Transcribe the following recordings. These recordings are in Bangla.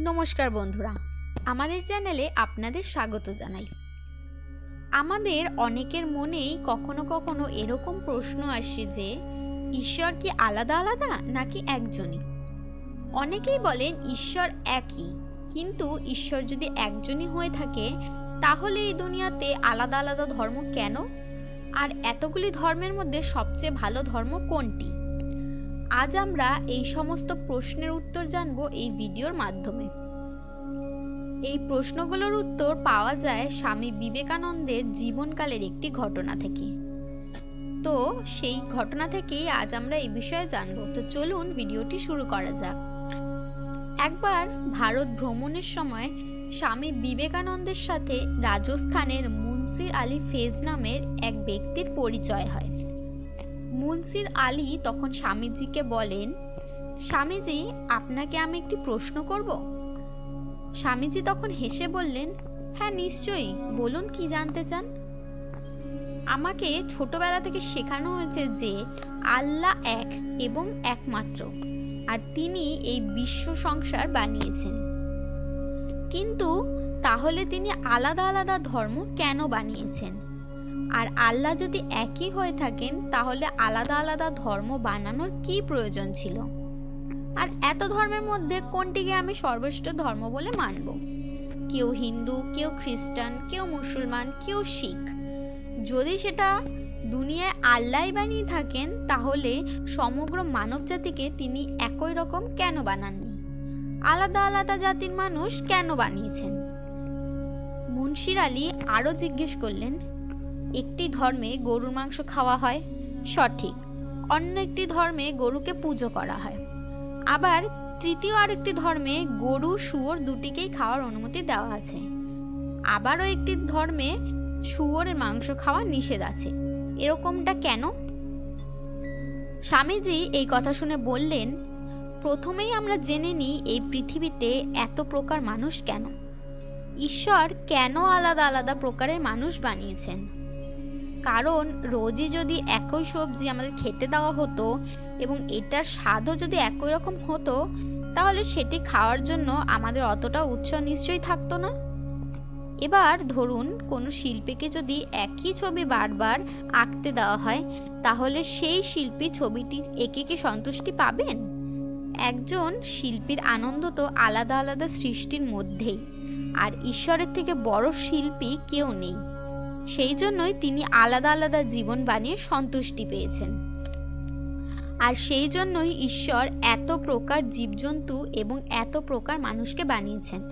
নমস্কার বন্ধুরা, আমাদের চ্যানেলে আপনাদের স্বাগত জানাই। আমাদের অনেকের মনেই কখনো কখনো এরকম প্রশ্ন আসে যে, ঈশ্বর কি আলাদা আলাদা নাকি একজনই? অনেকেই বলেন ঈশ্বর একই, কিন্তু ঈশ্বর যদি একজনই হয়ে থাকে, তাহলে এই দুনিয়াতে আলাদা আলাদা ধর্ম কেন? আর এতগুলি ধর্মের মধ্যে সবচেয়ে ভালো ধর্ম কোনটি? আজ আমরা এই সমস্ত প্রশ্নের উত্তর জানব এই ভিডিওর মাধ্যমে। এই প্রশ্নগুলোর উত্তর পাওয়া যায় স্বামী বিবেকানন্দের জীবনকালের একটি ঘটনা থেকে। তো সেই ঘটনা থেকেই আজ আমরা এই বিষয়ে জানব। তো চলুন ভিডিওটি শুরু করা যাক। একবার ভারত ভ্রমণের সময় স্বামী বিবেকানন্দের সাথে রাজস্থানের মুন্সির আলী ফেজ নামের এক ব্যক্তির পরিচয় হয়। মুন্সির আলী তখন স্বামীজিকে বলেন, স্বামীজি, আপনাকে আমি একটি প্রশ্ন করব? স্বামীজি তখন হেসে বললেন হ্যাঁ নিশ্চয়ই, বলুন কি জানতে চান? আমাকে ছোটবেলা থেকে শেখানো হয়েছে যে আল্লাহ এক এবং একমাত্র, আর তিনি এই বিশ্ব সংসার বানিয়েছেন। কিন্তু তাহলে তিনি আলাদা আলাদা ধর্ম কেন বানিয়েছেন? আর আল্লাহ যদি একই হয়ে থাকেন, তাহলে আলাদা আলাদা ধর্ম বানানোর কি প্রয়োজন ছিল? আর এত ধর্মের মধ্যে কোনটিকে আমি সর্বশ্রেষ্ঠ ধর্ম বলে মানব? কেউ হিন্দু, কেউ খ্রিস্টান, কেউ মুসলমান, কেউ শিখ। যদি সেটা দুনিয়ায় আল্লাহ বানিয়ে থাকেন, তাহলে সমগ্র মানবজাতিকে তিনি একই রকম কেন বানাননি? আলাদা আলাদা জাতির মানুষ কেন বানিয়েছেন? মুন্সির আলী আরও জিজ্ঞেস করলেন একটি ধর্মে গরুর মাংস খাওয়া হয়, সঠিক। অন্য একটি ধর্মে গরুকে পুজো করা হয়। আবার তৃতীয় আরেকটি ধর্মে গরু, শুয়োর দুটিকেই খাওয়ার অনুমতি দেওয়া আছে। আবারও একটি ধর্মে শুয়োরের মাংস খাওয়া নিষেধ আছে। এরকমটা কেন? স্বামীজি এই কথা শুনে বললেন, প্রথমেই আমরা জেনে নিই এই পৃথিবীতে এত প্রকার মানুষ কেন? ঈশ্বর কেন আলাদা আলাদা প্রকারের মানুষ বানিয়েছেন? কারণ রোজই যদি একই সবজি আমাদের খেতে দেওয়া হতো এবং এটার স্বাদও যদি একই রকম হতো, তাহলে সেটি খাওয়ার জন্য আমাদের অতটা উৎসাহ নিশ্চয়ই থাকতো না। এবার ধরুন কোনো শিল্পীকে যদি একই ছবি বারবার আঁকতে দেওয়া হয়, তাহলে সেই শিল্পী ছবিটি একে কি সন্তুষ্টি পাবেন? একজন শিল্পীর আনন্দ তো আলাদা আলাদা সৃষ্টির মধ্যেই, আর ঈশ্বরের থেকে বড় শিল্পী কেউ নেই। সেই জন্যই তিনি আলাদা আলাদা জীবন বানিয়ে সন্তুষ্টি পেয়েছেন। আর সেই জন্যই ঈশ্বর এত প্রকার জীবজন্তু এবং এত প্রকার মানুষকে বানিয়েছেন।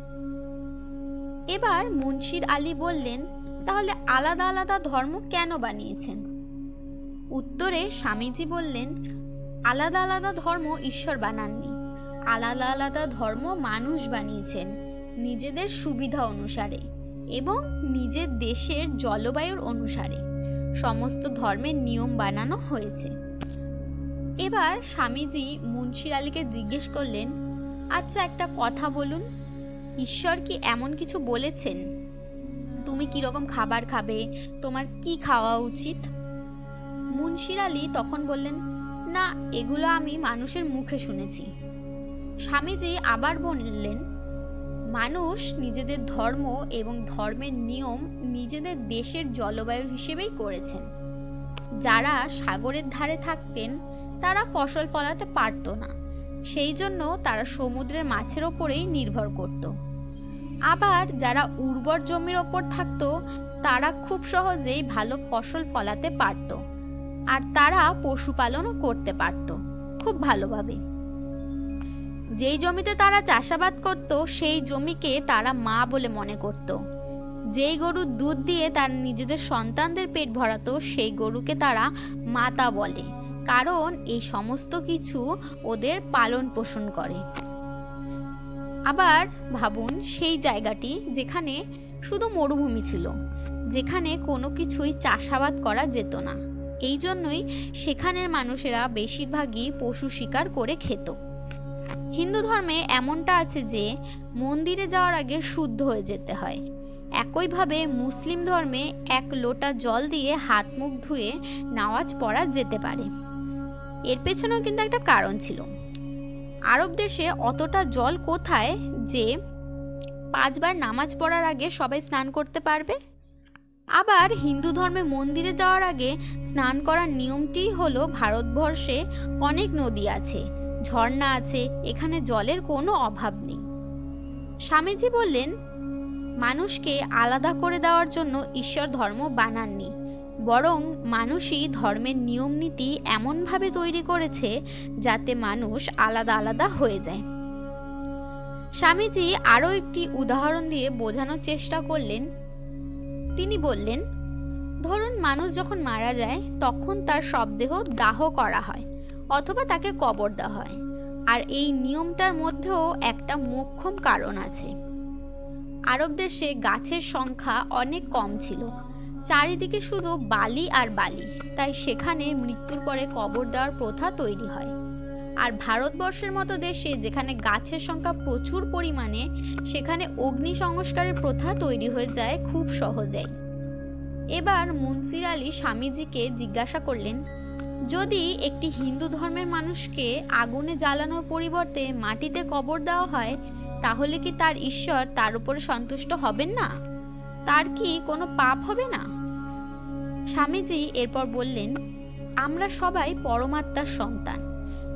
এবার মুন্সির আলী বললেন, তাহলে আলাদা আলাদা ধর্ম কেন বানিয়েছেন? উত্তরে স্বামীজি বললেন, আলাদা আলাদা ধর্ম ঈশ্বর বানাননি। আলাদা আলাদা ধর্ম মানুষ বানিয়েছেন নিজেদের সুবিধা অনুসারে। এবং নিজের দেশের জলবায়ুর অনুসারে সমস্ত ধর্মের নিয়ম বানানো হয়েছে। এবার স্বামীজি মুন্সির আলীকে জিজ্ঞেস করলেন আচ্ছা একটা কথা বলুন, ঈশ্বর কি এমন কিছু বলেছেন? তুমি কীরকম খাবার খাবে? তোমার কি খাওয়া উচিত? মুন্সির আলী তখন বললেন, না, এগুলো আমি মানুষের মুখে শুনেছি। স্বামীজি আবার বললেন মানুষ নিজেদের ধর্ম এবং ধর্মের নিয়ম নিজেদের দেশের জলবায়ুর হিসেবেই করেছেন। যারা সাগরের ধারে থাকতেন, তারা ফসল ফলাতে পারতো না। সেই জন্য তারা সমুদ্রের মাছের ওপরেই নির্ভর করত। আবার যারা উর্বর জমির ওপর থাকতো, তারা খুব সহজেই ভালো ফসল ফলাতে পারত। আর তারা পশুপালনও করতে পারত, খুব ভালোভাবে। যেই জমিতে তারা চাষাবাদ করত, সেই জমিকে তারা মা বলে মনে করত। যেই গরুর দুধ দিয়ে তার নিজেদের সন্তানদের পেট ভরাতো, সেই গরুকে তারা মাতা বলে। কারণ এই সমস্ত কিছু ওদের পালন পোষণ করে। আবার ভাবুন, সেই জায়গাটি যেখানে শুধু মরুভূমি ছিল, যেখানে কোনো কিছুই চাষাবাদ করা যেত না। এই জন্যই সেখানের মানুষেরা বেশিরভাগই পশু শিকার করে খেত। হিন্দু ধর্মে এমনটা আছে যে, মন্দিরে যাওয়ার আগে শুদ্ধ হয়ে যেতে হয়। একইভাবে মুসলিম ধর্মে এক লোটা জল দিয়ে হাত মুখ ধুয়ে নামাজ পড়া যেতে পারে। এর পেছনেও কিন্তু একটা কারণ ছিল। আরব দেশে অতটা জল কোথায় যে, পাঁচবার নামাজ পড়ার আগে সবাই স্নান করতে পারবে? আবার হিন্দু ধর্মে মন্দিরে যাওয়ার আগে স্নান করার নিয়মটি হলো ভারতবর্ষে অনেক নদী আছে। ঝর্ণা আছে, এখানে জলের কোনো অভাব নেই। স্বামীজি বললেন, মানুষকে আলাদা করে দেওয়ার জন্য ঈশ্বর ধর্ম বানাননি, বরং মানুষই ধর্মের নিয়ম নীতি এমনভাবে তৈরি করেছে যাতে মানুষ আলাদা আলাদা হয়ে যায়। স্বামীজি আরও একটি উদাহরণ দিয়ে বোঝানোর চেষ্টা করলেন। তিনি বললেন, ধরুন মানুষ যখন মারা যায়, তখন তার শবদেহ দাহ করা হয়। অথবা তাকে কবর দেওয়া হয়। আর এই নিয়মটার মধ্যেও একটা মোক্ষম কারণ আছে। আরব দেশে গাছের সংখ্যা অনেক কম ছিল। চারিদিকে শুধু বালি আর বালি, তাই সেখানে মৃত্যুর পরে কবর দেওয়ার প্রথা তৈরি হয়। আর ভারতবর্ষের মতো দেশে যেখানে গাছের সংখ্যা প্রচুর পরিমাণে, সেখানে অগ্নি সংস্কারের প্রথা তৈরি হয়ে যায় খুব সহজেই। এবার মুন্সির আলী স্বামীজিকে জিজ্ঞাসা করলেন যদি একটি হিন্দু ধর্মের মানুষকে আগুনে জ্বালানোর পরিবর্তে মাটিতে কবর দেওয়া হয়, তাহলে কি তার ঈশ্বর তার উপরে সন্তুষ্ট হবেন না? তার কি কোনো পাপ হবে না? স্বামীজি এরপর বললেন, আমরা সবাই পরমাত্মার সন্তান।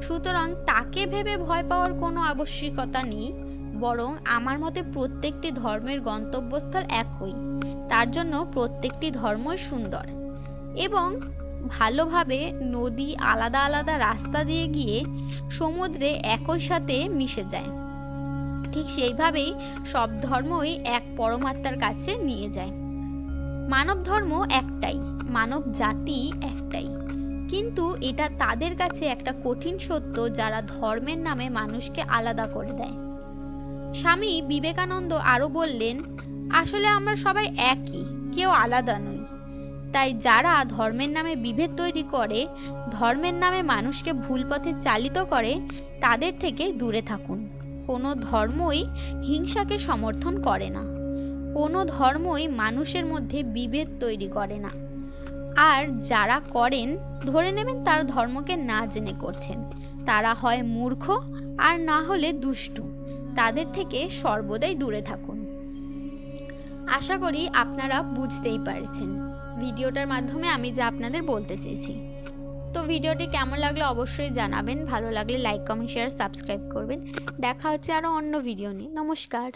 সুতরাং তাকে ভেবে ভয় পাওয়ার কোনো আবশ্যিকতা নেই, বরং আমার মতে প্রত্যেকটি ধর্মের গন্তব্যস্থল একই। তার জন্য প্রত্যেকটি ধর্মই সুন্দর। এবং ভালোভাবে নদী আলাদা আলাদা রাস্তা দিয়ে গিয়ে সমুদ্রে একই সাথে মিশে যায়। ঠিক সেইভাবেই সব ধর্মই এক পরমাত্মার কাছে নিয়ে যায়। মানব ধর্ম একটাই, মানব জাতি একটাই। কিন্তু এটা তাদের কাছে একটা কঠিন সত্য যারা ধর্মের নামে মানুষকে আলাদা করে দেয়। স্বামী বিবেকানন্দ আরও বললেন, আসলে আমরা সবাই একই, কেউ আলাদা নই। তাই যারা ধর্মের নামে বিভেদ তৈরি করে, ধর্মের নামে মানুষকে ভুল পথে চালিত করে, তাদের থেকে দূরে থাকুন। কোনো ধর্মই হিংসাকে সমর্থন করে না। কোনো ধর্মই মানুষের মধ্যে বিভেদ তৈরি করে না। আর যারা করেন, ধরে নেবেন তার ধর্মকে না জেনে করছেন। তারা হয় মূর্খ আর না হলে দুষ্টু। তাদের থেকে সর্বদাই দূরে থাকুন। আশা করি আপনারা বুঝতেই পারছেন। ভিডিওটার মাধ্যমে আমি যা আপনাদের বলতে চেয়েছি। তো ভিডিওটি কেমন লাগল অবশ্যই জানাবেন। ভালো লাগলে লাইক, কমেন্ট, শেয়ার, সাবস্ক্রাইব করবেন। দেখা হচ্ছে আরও অন্য ভিডিও নিয়ে। নমস্কার।